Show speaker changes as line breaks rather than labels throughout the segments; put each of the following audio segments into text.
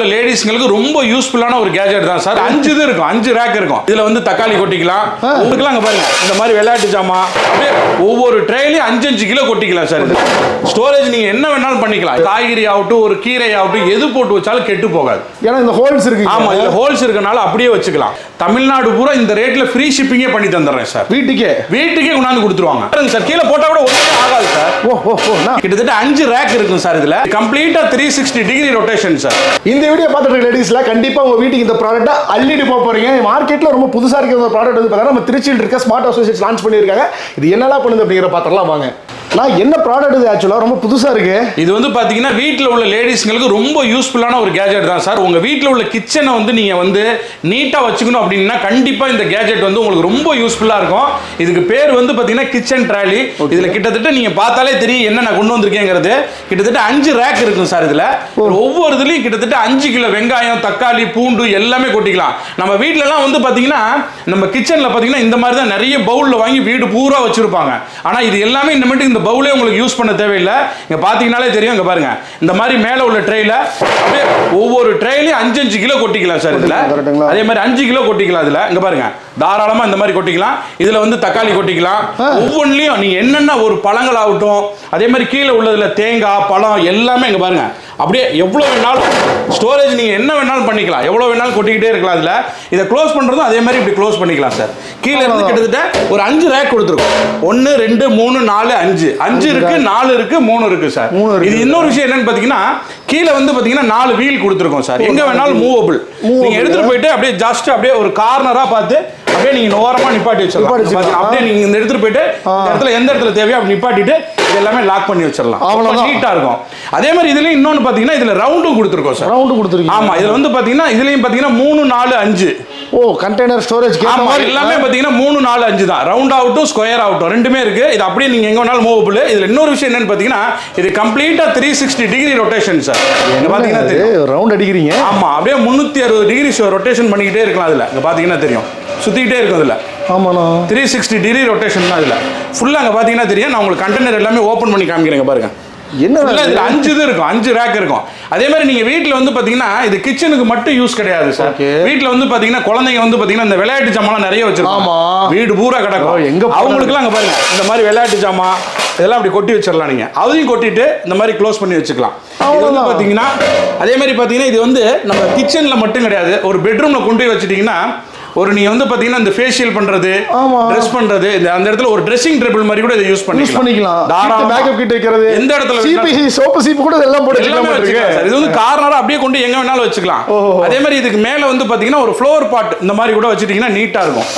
உள்ள லேடிஸ்ங்களுக்கு ரொம்ப யூஸ்ஃபுல்லான ஒரு கேஜெட் தான். சார் அஞ்சு இது இருக்கும். அஞ்சு ரேக் இருக்கும். இதுல வந்து தக்காளி கொட்டிக்கலாம். உங்களுக்குலாம் அங்க பாருங்க. இந்த மாதிரி விளையாட்டு ஜாமான் அப்படியே ஒவ்வொரு ட்ரேலையும் அஞ்சு அஞ்சு கிலோ கொட்டிக்கலாம் சார். ஸ்டோரேஜ் நீங்க என்ன வேணாலும் பண்ணிக்கலாம். காய்கறி ஆகட்டும் ஒரு கீரை ஆகட்டும் எது போட்டு வச்சாலும் கெட்டு போகாது.
ஏன்னா இந்த ஹோல்ஸ் இருக்கு
ஆமா இதுல ஹோல்ஸ் இருக்கனால அப்படியே வச்சுக்கலாம். தமிழ்நாடு பூரா இந்த ரேட்ல ஃப்ரீ ஷிப்பிங்கே பண்ணி தந்துடுறேன் சார்.
வீட்டுக்கே?
வீட்டுக்கே கொண்டாந்து கொடுத்துருவாங்க. சார். கீழே போட்டா கூட ஒண்ணுமே ஆகாது சார். கிட்டத்தட்ட அஞ்சு ரேக் இருக்கும் சார் இதுல. கம்ப்ளீட்டா three sixty degree rotation sir.
இந்த வீடியோ பார்த்துட்டு இருக்க லேடிஸ்ல கண்டிப்பா உங்க வீட்டுக்கு இந்த ப்ராடக்ட்டை அள்ளிட்டு போக போறீங்க. மார்க்கெட்ல ரொம்ப புதுசா இருக்கிற ஒரு ப்ராடக்ட் வந்து பார்த்தா நம்ம திருச்சியில் இருக்க ஸ்மார்ட் அசோசியேட்ஸ் லான்ச் பண்ணியிருக்காங்க. இது என்னெல்லாம் பண்ணுது அப்படிங்கிற பாத்திரலாம் வாங்க. நான் என்ன ப்ராடக்ட் இது ஆக்சுவலாக ரொம்ப புதுசா இருக்கு.
இது வந்து பாத்தீங்கன்னா வீட்டில் உள்ள லேடிஸ்ங்களுக்கு ரொம்ப யூஸ்ஃபுல்லான ஒரு கேஜெட் தான் சார். உங்க வீட்டில் உள்ள கிச்சனை வந்து நீங்க வந்து நீட்டா வச்சுக்கணும் அப்படின்னா கண்டிப்பா இந்த கேஜெட் வந்து உங்களுக்கு ரொம்ப யூஸ்ஃபுல்லா இருக்கும். இதுக்கு பேர் வந்து பாத்தீங்கன்னா கிச்சன் ட்ராலி இதுல கிட்டத்தட்ட நீங்க பார்த்தாலே தெரியும் என்ன நான் கொண்டு வந்திருக்கேங்கிறது. கிட்டத்தட்ட அஞ்சு ரேக் இருக்கும் சார் இதுல. ஒவ்வொரு இதுலயும் கிட்டத்தட்ட அஞ்சு கிலோ வெங்காயம் தக்காளி பூண்டு எல்லாமே கொட்டிக்கலாம். நம்ம வீட்ல எல்லாம் வந்து பாத்தீங்கன்னா நம்ம கிச்சன்ல பாத்தீங்கன்னா இந்த மாதிரி தான் நிறைய பவுல்ல வாங்கி வீடு பூரா வச்சிருப்பாங்க. ஆனா இது எல்லாமே இந்த மட்டும் இந்த பவுலே உங்களுக்கு யூஸ் பண்ண தேவையில்லை. இங்க பாத்தீங்கனாலே தெரியும் இங்க பாருங்க. இந்த மாதிரி மேல உள்ள ட்ரேல அப்படியே ஒவ்வொரு ட்ரேலையும் அஞ்சு அஞ்சு கிலோ கொட்டிக்கலாம் சார் இதுல? அதே மாதிரி அஞ்சு கிலோ கொட்டிக்கலாம் இதுல. இங்க பாருங்க. தாராளமா இந்த மாதிரி கொட்டிக்கலாம். இதுல வந்து தக்காளி கொட்டிக்கலாம். ஒவ்வொன்றிலையும் நீங்க என்னென்ன ஒரு பழங்கள் ஆகட்டும் அதே மாதிரி கீழே உள்ளதுல தேங்காய் பழம் எல்லாமே இங்க பாருங்க. அப்படியே எவ்வளோ வேணாலும் ஸ்டோரேஜ் நீங்க என்ன வேணாலும் பண்ணிக்கலாம். எவ்வளோ வேணாலும் கொட்டிக்கிட்டே இருக்கலாம் இதுல இதை க்ளோஸ் பண்றதும் அதே மாதிரி இப்படி க்ளோஸ் பண்ணிக்கலாம் சார் கீழே இருந்து கிட்டத்தட்ட ஒரு அஞ்சு ரேக் கொடுத்துருக்கோம். ஒன்னு ரெண்டு மூணு நாலு அஞ்சு. அஞ்சு இருக்கு நாலு இருக்கு மூணு இருக்கு சார். இது இன்னொரு விஷயம் என்னன்னு பாத்தீங்கன்னா கீழே வந்து பாத்தீங்கன்னா நாலு வீல் கொடுத்துருக்கோம் சார் எங்க வேணாலும் மூவபிள் நீங்க எடுத்துட்டு போயிட்டு அப்படியே ஜஸ்ட் அப்படியே ஒரு கார்னரா பார்த்து அப்படியே நீங்க ஓரமா நிப்பாட்டி வச்சிடலாம். அப்படியே நீங்க இந்த எடுத்துட்டு போயிட்டு இடத்துல எந்த இடத்துல தேவையோ அப்படி நிப்பாட்டிட்டு இது எல்லாமே லாக் பண்ணி வச்சிடலாம்.
அவ்வளவுதான்.
நீட்டா இருக்கும். அதே மாதிரி இதுல இன்னொன்னு பாத்தீங்கன்னா இதுல ரவுண்டும் கொடுத்துருக்கோம் சார்
ரவுண்டு கொடுத்துருக்கீங்க.
ஆமா இதுல வந்து பாத்தீங்கன்னா இதுலயும் பாத்தீங்கன்னா மூணு நாலு அஞ்சு.
ஓ கண்டெய்னர் ஸ்டோரேஜ் மாதிரி?
எல்லாமே பாத்தீங்கன்னா மூணு நாலு அஞ்சு தான். ரவுண்ட் ஆகட்டும் ஸ்கொயர் ஆகட்டும் ரெண்டுமே இருக்கு. இது அப்படியே நீங்க எங்க வேணாலும் மூவபிள் இதுல இன்னொரு விஷயம் என்னன்னு பாத்தீங்கன்னா இது கம்ப்ளீட்டா three sixty degree rotation sir தெரியும்.
ரவுண்ட் அடிக்கிறீங்க?
ஆமா அப்படியே முந்நூற்றி அறுபது டிகிரி ரொட்டேஷன் பண்ணிக்கிட்டே இருக்கலாம் அதில். இங்கே பார்த்தீங்கன்னா தெரியும். சுற்றிக்கிட்டே இருக்கும் அதில்
ஆமாண்ணா.
த்ரீ சிக்ஸ்டி டிகிரி ரொட்டேஷன் தான் இதில். ஃபுல்லாக அங்கே பார்த்தீங்கன்னா தெரியும். நான் உங்களுக்கு கண்டெய்னர் எல்லாமே ஓப்பன் பண்ணி காமிக்கிறேங்க பாருங்க.
என்ன
இதில் அஞ்சு இது இருக்கும். அஞ்சு ரேக் இருக்கும். அதே மாதிரி நீங்கள் வீட்டில் வந்து பார்த்தீங்கன்னா இது கிச்சனுக்கு மட்டும் யூஸ் கிடையாது சார். வீட்டில் வந்து பார்த்தீங்கன்னா குழந்தைங்க வந்து பார்த்தீங்கன்னா இந்த விளையாட்டு ஜாமான் நிறைய வச்சிருக்காங்க
ஆமா.
வீடு பூரா கிடக்கும்.
எங்க
அவங்களுக்குலாம் அங்கே பாருங்க. இந்த மாதிரி விளையாட்டு ஜாமான் இதெல்லாம் அப்படி கொட்டி வச்சிடலாம் நீங்கள் அதையும் கொட்டிட்டு இந்த மாதிரி க்ளோஸ் பண்ணி வச்சுக்கலாம். இது வந்து. பார்த்தீங்கன்னா அதே மாதிரி பார்த்தீங்கன்னா இது வந்து நம்ம கிச்சனில் மட்டும் கிடையாது. ஒரு பெட்ரூமில் கொண்டு போய் வச்சுட்டிங்கன்னா ஒரு நீங்க வந்து பாத்தீங்கன்னா இந்த ஃபேஷியல் பண்றது
ஆமா.
ட்ரெஸ் பண்றது இந்த அந்த இடத்துல ஒரு ட்ரெஸ்ஸிங் டேபிள் மாதிரி கூட இதை யூஸ்
யூஸ்
பண்ணிக்கலாம்.
பண்ணிக்கலாம்
தாராளமா.
பேக்கப் கிட்ட வைக்கிறது.
எந்த இடத்துல
சிபி சோப்பு சீப்பு கூட இதெல்லாம் போட்டு
எல்லாமே
வச்சுக்கலாம்.
சார். இது வந்து கார்னரா அப்படியே கொண்டு எங்க வேணாலும் வச்சுக்கலாம். அதே மாதிரி இதுக்கு மேல வந்து பாத்தீங்கன்னா ஒரு ஃப்ளோர் பாட் இந்த மாதிரி கூட வச்சுட்டீங்கன்னா நீட்டா இருக்கும்.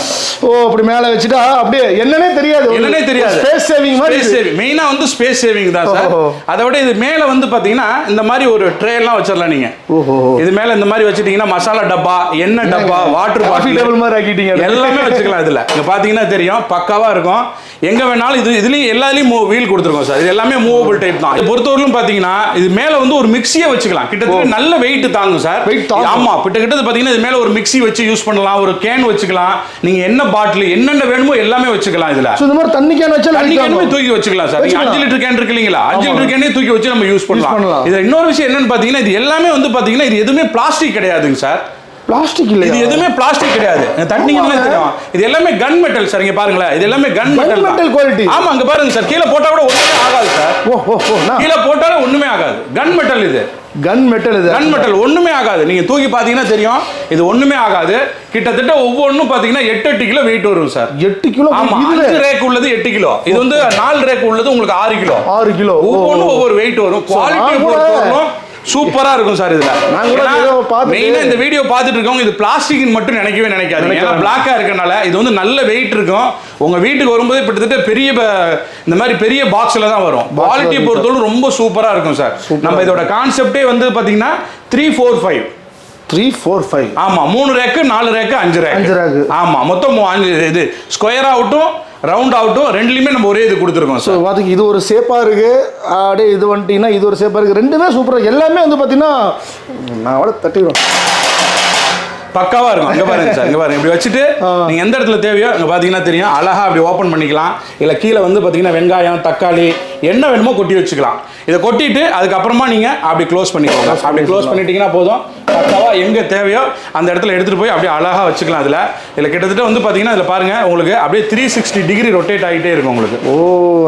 ஓ அப்படி மேல வச்சுட்டா அப்படியே என்னன்னே தெரியாது.
என்னன்னே தெரியாது.
ஸ்பேஸ் சேவிங் மாதிரி.
சேவிங் மெயினா வந்து ஸ்பேஸ் சேவிங் தான் சார். அதை விட இது மேல வந்து பாத்தீங்கன்னா இந்த மாதிரி ஒரு ட்ரே எல்லாம் வச்சிடலாம் நீங்க.
ஓஹோ
இது மேல இந்த மாதிரி வச்சிட்டீங்கன்னா மசாலா டப்பா எண்ணெய் டப்பா வாட்டர் பாட்டில்
டேபிள் மாதிரி ஆக்கிட்டீங்க.
எல்லாமே வச்சுக்கலாம் இதுல. இங்க பாத்தீங்கன்னா தெரியும் பக்காவா இருக்கும். எங்க வேணாலும் இது இதுலயும் எல்லாத்துலயும் வீல் கொடுத்துருக்கோம் சார் இது எல்லாமே மூவபிள் டைப் தான். இது பொறுத்தவரையிலும் பாத்தீங்கன்னா இது மேல வந்து ஒரு மிக்ஸியை வச்சுக்கலாம். கிட்டத்தட்ட நல்ல வெயிட் தாங்கும் சார்
தாங்கும்.
ஆமா. கிட்ட கிட்ட பாத்தீங்கன்னா இது மேல ஒரு மிக்ஸி வச்சு யூஸ் பண்ணலாம். ஒரு கேன் வச்சுக்கலாம். நீங்க என்ன பாட்டில் என்னென்ன வேணுமோ எல்லாமே வச்சுக்கலாம் இதுல.
So, இந்த மாதிரி தண்ணி கேன் வச்சா
தண்ணி கேனுமே. தூக்கி வச்சுக்கலாம் சார். அஞ்சு லிட்டர் கேன் இருக்கு இல்லைங்களா? அஞ்சு. லிட்டர் கேனே தூக்கி வச்சு நம்ம யூஸ்
பண்ணலாம்.
இதுல இன்னொரு விஷயம் என்னன்னு பாத்தீங்கன்னா இது எல்லாமே வந்து பாத்தீங்கன்னா இது எதுவுமே பிளாஸ்டிக் கிடையாதுங்க சார்
பிளாஸ்டிக்
இது
இல்லையா
எதுவுமே பிளாஸ்டிக் கிடையாது.
ஆமாங்க.
தெரியும். இது எல்லாமே கன் மெட்டல் சார் இங்க பாருங்களேன். இது எல்லாமே கன் மெட்டல்
metal quality.
ஆமா அங்க பாருங்க சார் கீழே போட்டா கூட ஒண்ணுமே ஆகாது சார் கீழே போட்டாலும் ஒண்ணுமே ஆகாது. கன் மெட்டல் இது.
கன் மெட்டல் இது.
கன் மெட்டல் ஒண்ணுமே ஆகாது. நீங்க தூக்கி பாத்தீங்கன்னா தெரியும். இது ஒண்ணுமே ஆகாது. கிட்டத்தட்ட ஒவ்வொன்றும் பாத்தீங்கன்னா எட்டு எட்டு கிலோ வெயிட் வரும் சார்
எட்டு கிலோ?
ஆமா
இதுல?
அஞ்சு ரேக் உள்ளது எட்டு கிலோ. இது வந்து நாலு ரேக் உள்ளது உங்களுக்கு ஆறு கிலோ.
ஆறு கிலோ.
ஒவ்வொன்றும். ஒவ்வொரு வெயிட் வரும். குவாலிட்டி பொறுத்தவரைக்கும் சூப்பரா இருக்கும் சார் இதுல. மெயினா இந்த வீடியோ பார்த்துட்டு இருக்கவங்க இது பிளாஸ்டிக் மட்டும் நினைக்கவே நினைக்காதீங்க. ஏன்னா. பிளாக்கா இருக்கனால இது வந்து நல்ல வெயிட் இருக்கும். உங்க வீட்டுக்கு வரும்போது கிட்டத்தட்ட பெரிய இந்த மாதிரி பெரிய பாக்ஸ்ல தான் வரும். குவாலிட்டி பொறுத்தவரை ரொம்ப சூப்பரா இருக்கும் சார். நம்ம இதோட கான்செப்டே வந்து பாத்தீங்கன்னா three four five
three four five
ஆமா மூணு ரேக்கு நாலு ரேக்கு அஞ்சு ரேக்கு
அஞ்சு rack.
ஆமா மொத்தம் அஞ்சு இது ஸ்கொயர் ஆகட்டும் ரவுண்ட் ஆகட்டும் ரெண்டுலயுமே நம்ம ஒரே இது கொடுத்துருக்கோம்
ஸோ பார்த்துக்கு இது ஒரு சேப்பாக இருக்கு. அப்படியே இது வந்துட்டீங்கன்னா இது ஒரு சேப்பாக இருக்கு. ரெண்டுமே சூப்பராக எல்லாமே வந்து பார்த்தீங்கன்னா நான் அவ்வளோ தட்டிடுவேன்.
பக்காவா இருக்கும். இங்க பாருங்க சார் இங்க பாருங்க. இப்படி வச்சுட்டு நீங்க எந்த இடத்துல தேவையோ இங்க பாத்தீங்கன்னா தெரியும். அழகா அப்படி ஓபன் பண்ணிக்கலாம். இல்ல கீழே வந்து பாத்தீங்கன்னா வெங்காயம் தக்காளி என்ன வேணுமோ கொட்டி வச்சுக்கலாம். இதை கொட்டிட்டு அதுக்கப்புறமா நீங்க அப்படி க்ளோஸ் பண்ணிக்கோங்க. அப்படி க்ளோஸ் பண்ணிட்டீங்கன்னா போதும். பக்காவா எங்கே தேவையோ அந்த இடத்துல எடுத்துகிட்டு போய் அப்படியே அழகாக வச்சுக்கலாம் அதில் இதில் கிட்டத்தட்ட வந்து பார்த்தீங்கன்னா இதில் பாருங்கள் உங்களுக்கு அப்படியே த்ரீ சிக்ஸ்டி டிகிரி ரொட்டேட் ஆகிட்டே இருக்கும் உங்களுக்கு.
ஓ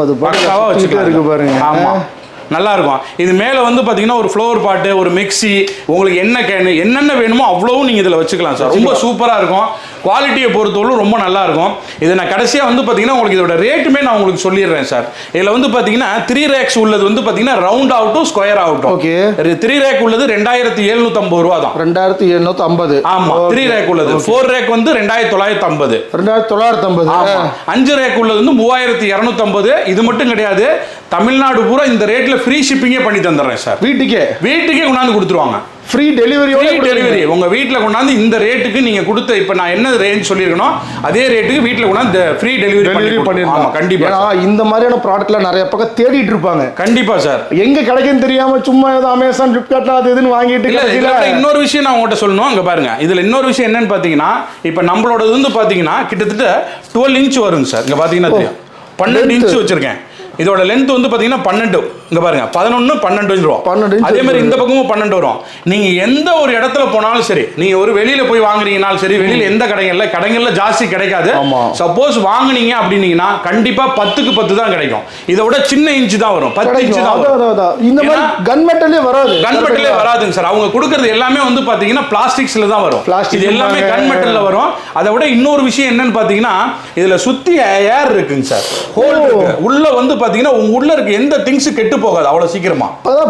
அது
பக்காவா
பக்காவா
வச்சுக்கலாம்.
இருக்கு பாருங்க.
ஆமா. நல்லா இருக்கும் இது மேலே வந்து பார்த்தீங்கன்னா ஒரு ஃப்ளவர் பாட்டு ஒரு மிக்ஸி உங்களுக்கு என்ன கேனு என்னென்ன வேணுமோ அவ்வளவும் நீங்கள் இதில் வச்சுக்கலாம் சார். ரொம்ப சூப்பராக இருக்கும். குவாலிட்டியை பொறுத்தவரைக்கும் ரொம்ப நல்லா இருக்கும். இது நான் கடைசியாக வந்து பார்த்தீங்கன்னா உங்களுக்கு இதோட ரேட்டுமே நான் உங்களுக்கு சொல்லிடுறேன் சார். இதில் வந்து பார்த்தீங்கன்னா த்ரீ ரேக்ஸ் உள்ளது வந்து பார்த்தீங்கன்னா ரவுண்ட் ஆகட்டும் ஸ்கொயர் ஆகட்டும்.
ஓகே.
த்ரீ ரேக் உள்ளது ரெண்டாயிரத்தி எழுநூத்தம்பது ரூபா தான்.
ரெண்டாயிரத்தி எழுநூத்தி ஐம்பது
ஆமா த்ரீ ரேக் உள்ளது. ஃபோர் ரேக் வந்து ரெண்டாயிரத்தி தொள்ளாயிரத்தி ஐம்பது.
ரெண்டாயிரத்தி தொள்ளாயிரத்தி ஐம்பது.
அஞ்சு ரேக் உள்ளது வந்து மூவாயிரத்தி இரநூத்தம்பது. இது மட்டும் கிடையாது. தமிழ்நாடு பூரா இந்த ரேட்ல ஃப்ரீ ஷிப்பிங்கே பண்ணி தந்துடுறேன் சார்.
வீட்டுக்கே?
வீட்டுக்கே கொண்டாந்து கொடுத்துருவாங்க.
ஃப்ரீ
ஃப்ரீ டெலிவரி உங்க வீட்டில் கொண்டாந்து இந்த ரேட்டுக்கு நீங்க கொடுத்த இப்போ நான் என்ன ரேஞ்ச் சொல்லியிருக்கணும் அதே ரேட்டுக்கு வீட்டில் கொண்டாந்து ஃப்ரீ டெலிவரி
டெலிவரி பண்ணிருக்கோம்
கண்டிப்பா
ஏன்னா இந்த மாதிரியான ப்ராடக்ட்ல நிறைய பக்கம் தேடிட்டு இருப்பாங்க.
கண்டிப்பா சார்.
எங்க கிடைக்குன்னு தெரியாம சும்மா ஏதோ அமேசான் ஃபிளிப்கார்ட்ல அது இதுன்னு வாங்கிட்டு
இல்ல இன்னொரு விஷயம் நான் உங்கள்கிட்ட சொல்லணும். அங்க பாருங்க. இதுல இன்னொரு விஷயம் என்னன்னு பாத்தீங்கன்னா இப்போ நம்மளோட வந்து பாத்தீங்கன்னா கிட்டத்தட்ட டுவெல் இன்ச் வருங்க சார். இங்க பாத்தீங்கன்னா தெரியும். பன்னெண்டு. இன்ச் வச்சிருக்கேன். இதோட லென்த் வந்து பார்த்தீங்கன்னா பன்னெண்டு. இங்க பாருங்க பதினொன்னு பன்னெண்டு ரூபா
12 inch
அதே மாதிரி. இந்த பக்கமும் பன்னெண்டு வரும். நீங்க எந்த ஒரு இடத்துல போனாலும் சரி நீங்க ஒரு வெளியில போய் வாங்குறீங்கனாலும் சரி வெளியில எந்த கடைகள்ல கடைகள்ல ஜாஸ்தி கிடைக்காது. சப்போஸ் வாங்குனீங்க அப்படின்னீங்கன்னா கண்டிப்பா பத்துக்கு பத்து தான் கிடைக்கும். இதை விட சின்ன இன்ச் தான் வரும். பத்து இன்ச்
கிடைக்கும்
தான்.
இந்த மாதிரி கன் மெட்டலே வராது.
கன் மெட்டலே வராதுங்க சார். அவங்க கொடுக்கறது எல்லாமே வந்து பாத்தீங்கன்னா பிளாஸ்டிக்ஸ்ல தான் வரும். இது எல்லாமே. கன் மெட்டல்ல வரும். அதை விட இன்னொரு விஷயம் என்னன்னு பாத்தீங்கன்னா இதுல சுத்தி ஏர் இருக்குங்க சார். ஹோல் உள்ள வந்து பாத்தீங்கன்னா உங்க உள்ள இருக்க எந்த திங்ஸ் கெட்டு போகாது அவ்வளவு சீக்கிரமா.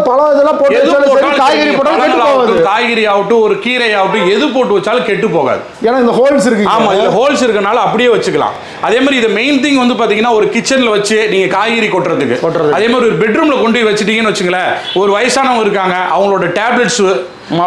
பழம் இதெல்லாம் போட்டு காய்கறி போட்டாலும் கெட்டு போகாது.
காய்கறி ஆகட்டும் ஒரு கீரை ஆகட்டும் எது போட்டு வச்சாலும் கெட்டு போகாது.
ஏன்னா இந்த ஹோல்ஸ் இருக்கு
ஆமா இதுல ஹோல்ஸ் இருக்கனால அப்படியே வச்சுக்கலாம். அதே மாதிரி இது மெயின் திங் வந்து பாத்தீங்கன்னா ஒரு கிச்சன்ல வச்சு நீங்க காய்கறி கொட்டுறதுக்கு. அதே மாதிரி ஒரு பெட்ரூம்ல கொண்டு போய் வச்சிட்டீங்கன்னு வச்சுங்களேன் ஒரு வயசானவங்க இருக்காங்க அவங்களோட டேப்லெட்ஸ்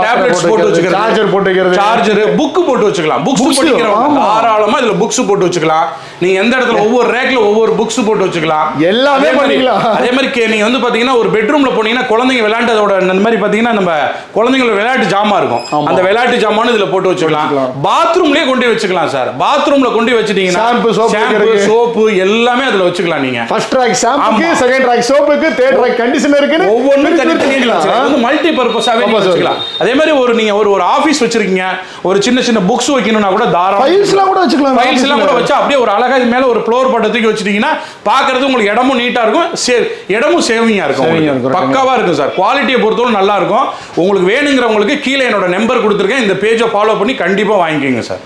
டேப்லெட்ஸ்
போட்டு
வச்சுக்கிறது
charger போட்டு வைக்கிறது.
சார்ஜர் புக் போட்டு வச்சுக்கலாம் புக்ஸ் படிக்கிறவங்க. தாராளமா இதுல புக்ஸ் போட்டு வச்சுக்கலாம் நீங்க எந்த இடத்துல ஒவ்வொரு ரேக்ல ஒவ்வொரு புக்ஸ் போட்டு வச்சுக்கலாம்
எல்லாமே பண்ணிக்கலாம்.
அதே மாதிரி நீங்க வந்து பாத்தீங்கன்னா ஒரு பெட்ரூம்ல போனீங்கன்னா குழந்தைங்க விளையாண்டதோட இந்த மாதிரி பாத்தீங்கன்னா நம்ம குழந்தைங்களோட விளையாட்டு ஜாமா இருக்கும். அந்த விளையாட்டு ஜாமான் இதுல போட்டு வச்சுக்கலாம். பாத்ரூம்லயே கொண்டு வச்சுக்கலாம் சார் பாத்ரூம்ல கொண்டு வச்சிட்டீங்கன்னா
வைக்கிறதுக்கு.
சோப்பு எல்லாமே அதுல வச்சுக்கலாம் நீங்க
ஃபர்ஸ்ட் ட்ராக் ஷாம்புக்கு. செகண்ட் ட்ராக் சோப்புக்கு தேர்ட் ட்ராக் கண்டிஷனருக்குன்னு
ஒவ்வொன்றும் தனித்தனியா வந்து மல்டி பர்பஸாவே. வச்சுக்கலாம் அதே மாதிரி ஒரு நீங்க ஒரு ஒரு ஆபீஸ் வச்சிருக்கீங்க ஒரு சின்ன சின்ன புக்ஸ் வைக்கணும்னா கூட தாராளம்
ஃபைல்ஸ்லாம் கூட வச்சுக்கலாம்
ஃபைல்ஸ் எல்லாம் கூட வச்சா அப்படியே ஒரு அழகா இது மேல ஒரு ஃப்ளோர் பட்டத்துக்கு வச்சிட்டீங்கன்னா பாக்குறது உங்களுக்கு இடமும் நீட்டா இருக்கும். சே- இடமும் சேவிங்கா இருக்கும். பக்காவா இருக்கும் சார். குவாலிட்டியை பொறுத்தவரை நல்லா இருக்கும். உங்களுக்கு வேணுங்கிறவங்களுக்கு கீழே என்னோட நம்பர் கொடுத்துருக்கேன். இந்த பேஜை ஃபாலோ பண்ணி கண்டிப்பா வாங்கிக்கோங்க சார்.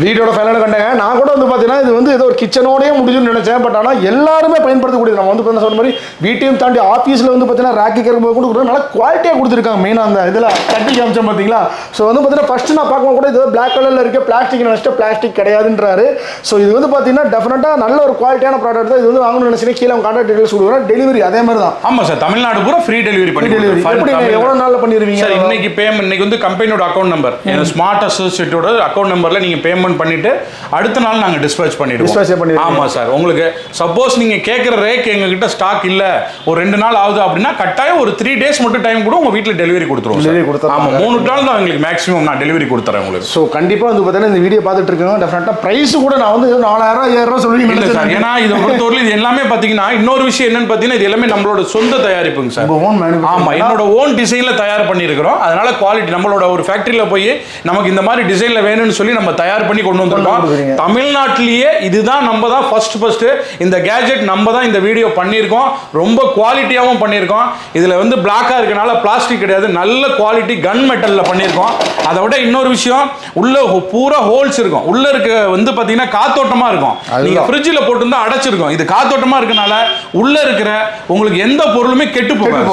வீடியோட ஃபைனல் கண்டாங்க. நான் கூட வந்து பார்த்தீங்கன்னா இது வந்து ஏதோ ஒரு கிச்சனோடய முடிஞ்சுன்னு நினைச்சேன். பட் ஆனால் எல்லாருமே பயன்படுத்தக்கூடியது. நம்ம வந்து பார்த்தீங்கன்னா சொன்ன மாதிரி வீட்டையும் தாண்டி ஆஃபீஸில் வந்து பார்த்தீங்கன்னா ரேக்கு கேட்கும்போது கூட நல்லா குவாலிட்டியாக கொடுத்துருக்காங்க. மெயினாக அந்த இதில் கட்டி காமிச்சேன் பார்த்தீங்களா ஸோ வந்து பார்த்தீங்கன்னா ஃபஸ்ட்டு நான் பார்க்கும்போது கூட இது பிளாக் கலரில் இருக்க. பிளாஸ்டிக் நினச்சிட்டு பிளாஸ்டிக் கிடையாதுன்றாரு. ஸோ இது வந்து பார்த்தீங்கன்னா டெஃபினட்டாக நல்ல ஒரு குவாலிட்டியான ப்ராடக்ட் தான் இது வந்து வாங்கணும்னு நினச்சினா. கீழே அவங்க கான்டாக்ட் டீடைல்ஸ் கொடுக்குறோம் டெலிவரி அதே மாதிரி தான்
ஆமா சார் தமிழ்நாடு பூரா ஃப்ரீ டெலிவரி பண்ணி
டெலிவரி. எப்படி. எவ்வளோ நாளில் பண்ணிடுவீங்க
சார் இன்னைக்கு பேமெண்ட் இன்னைக்கு வந்து கம்பெனியோட அக்கௌண்ட் நம்பர் ஸ்மார்ட் அசோசியேட்டோட அக்கௌண்ட் நம்பர்ல நீங்க பேமெண்ட் பண்ணிட்டு அடுத்த நாள் நாங்க டிஸ்பேச் பண்ணிடுவோம்.
பண்ணிடுவீங்க.
ஆமா சார். உங்களுக்கு சப்போஸ் நீங்க கேட்குற ரேக் எங்ககிட்ட ஸ்டாக் இல்ல. ஒரு ரெண்டு நாள் ஆகுது அப்படின்னா கட்டாயம் ஒரு த்ரீ டேஸ் மட்டும் டைம் கூட உங்க வீட்ல டெலிவரி கொடுத்துருவோம்
Delivery
சார்
கொடுத்துருவாங்க.
ஆமா மூணு நாள் தான் எங்களுக்கு மேக்ஸிமம் நான் டெலிவரி கொடுத்துறேன் உங்களுக்கு.
ஸோ கண்டிப்பாக வந்து பார்த்தீங்கன்னா இந்த வீடியோ பார்த்துட்டு இருக்காங்க டெஃபினட்டாக ப்ரைஸ் கூட நான் வந்து நாலாயிரம் ஐயாயிரம் சொல்லி
இல்ல சார். ஏன்னா இதை பொறுத்தவரையிலும் இது எல்லாமே பாத்தீங்கன்னா இன்னொரு விஷயம் என்னன்னு பாத்தீங்கன்னா இது எல்லாமே நம்மளோட சொந்த தயாரிப்புங்க சார்.
உங்க own manufacturing.
ஆமா என்னோட ஓன் டிசைன்ல தயார் பண்ணியிருக்கிறோம். அதனால குவாலிட்டி நம்மளோட ஒரு ஃபேக்டரியில போய் நமக்கு இந்த மாதிரி டிசைன்ல வேணும்னு சொல்லி நம்ம தயார் பண்ணி கொண்டு வந்திருக்கோம். தமிழ்நாட்டிலேயே இதுதான் நம்ம தான் ஃபர்ஸ்ட் ஃபர்ஸ்ட் இந்த கேஜெட் நம்ம தான் இந்த வீடியோ பண்ணியிருக்கோம். ரொம்ப குவாலிட்டியாகவும் பண்ணியிருக்கோம். இதுல வந்து பிளாக்கா இருக்கனால பிளாஸ்டிக் கிடையாது. நல்ல குவாலிட்டி கன் மெட்டல்ல பண்ணியிருக்கோம். அதை விட இன்னொரு விஷயம் உள்ள பூரா ஹோல்ஸ் இருக்கும். உள்ள இருக்க வந்து பாத்தீங்கன்னா காத்தோட்டமா இருக்கும்.
அதுதான்.
நீங்க ஃப்ரிட்ஜில் போட்டிருந்தா அடைச்சிருக்கும். இது காத்தோட்டமா இருக்கனால உள்ள இருக்கிற உங்களுக்கு எந்த பொருளுமே கெட்டு போகாது.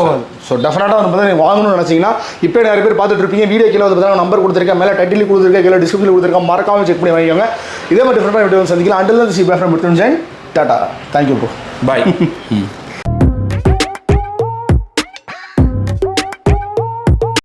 ஸோ டெஃபினட்டாக வந்து பார்த்தீங்கன்னா வாங்கணும்னு நினச்சிங்கன்னா இப்போ நிறைய பேர் பார்த்துட்டு இருப்பீங்க. வீடியோ கீழே வந்து பார்த்தீங்கன்னா நம்பர் கொடுத்துருக்கேன். மேலே டைட்டில் கொடுத்துருக்கேன். கீழே டிஸ்கிரிப்ஷனில் கொடுத்துருக்கேன். மறக்காம செக் பண்ணி வாங்கிக்கோங்க. இதே மாதிரி டிஃப்ரெண்டாக வீடியோ சந்திக்கலாம். Until see பேஃப்ரம் tata thank you bro
bye